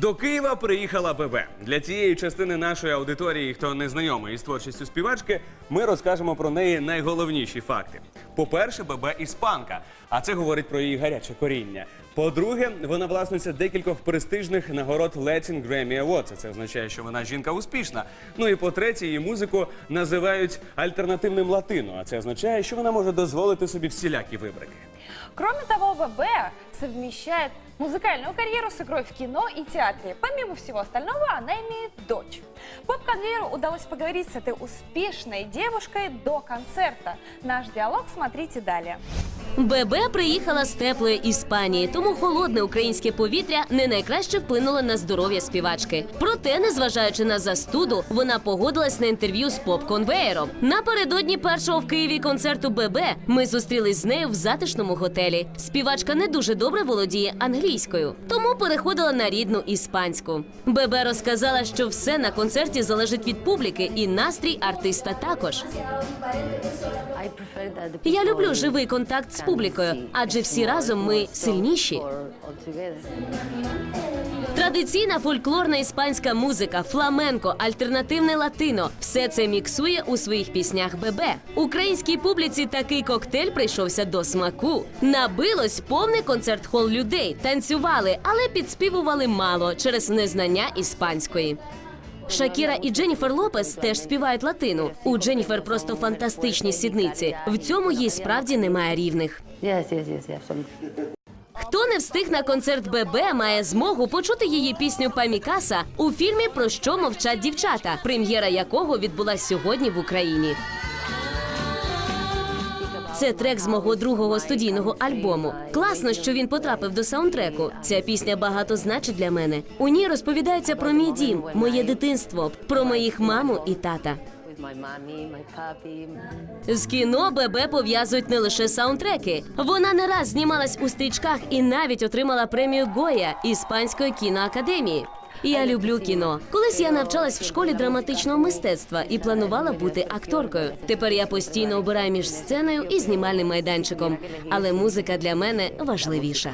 До Києва приїхала ББ. Для тієї частини нашої аудиторії, хто не знайомий із творчістю співачки, ми розкажемо про неї найголовніші факти. По-перше, ББ іспанка, а це говорить про її гаряче коріння. По-друге, вона власниця декількох престижних нагород Latin Grammy Awards. Це означає, що вона жінка успішна. Ну і по-третє, її музику називають альтернативним латино. А це означає, що вона може дозволити собі всілякі вибрики. Кроме того, ВБ совмещает музыкальную карьеру с игрой в кино и театре. Помимо всего остального, она имеет дочь. Поп-конвейеру удалось поговорить с этой успешной девушкой до концерта. Наш диалог смотрите далее. ББ приїхала з теплої Іспанії, тому холодне українське повітря не найкраще вплинуло на здоров'я співачки. Проте, незважаючи на застуду, вона погодилась на інтерв'ю з поп-конвеєром. Напередодні першого в Києві концерту ББ ми зустрілись з нею в затишному готелі. Співачка не дуже добре володіє англійською, тому переходила на рідну іспанську. Бебе розказала, що все на концерті залежить від публіки, і настрій артиста також. Я люблю живий контакт з публікою, адже всі разом ми сильніші. Традиційна фольклорна іспанська музика, фламенко, альтернативне латино все це міксує у своїх піснях ББ. Українській публіці такий коктейль прийшовся до смаку. Набилось повний концерт хол людей, танцювали, але підспівували мало через незнання іспанської. Шакіра і Дженніфер Лопес теж співають латину. У Дженніфер просто фантастичні сідниці. В цьому їй справді немає рівних. Хто не встиг на концерт ББ, має змогу почути її пісню Памікаса у фільмі Про що мовчать дівчата, прем'єра якого відбулась сьогодні в Україні. Це трек з мого другого студійного альбому. Класно, що він потрапив до саундтреку. Ця пісня багато значить для мене. У ній розповідається про мій дім, моє дитинство, про моїх маму і тата. З кіно ББ пов'язують не лише саундтреки. Вона не раз знімалась у стрічках і навіть отримала премію Гоя іспанської кіноакадемії. Я люблю кіно. Колись я навчалась в школі драматичного мистецтва і планувала бути акторкою. Тепер я постійно обираю між сценою і знімальним майданчиком. Але музика для мене важливіша.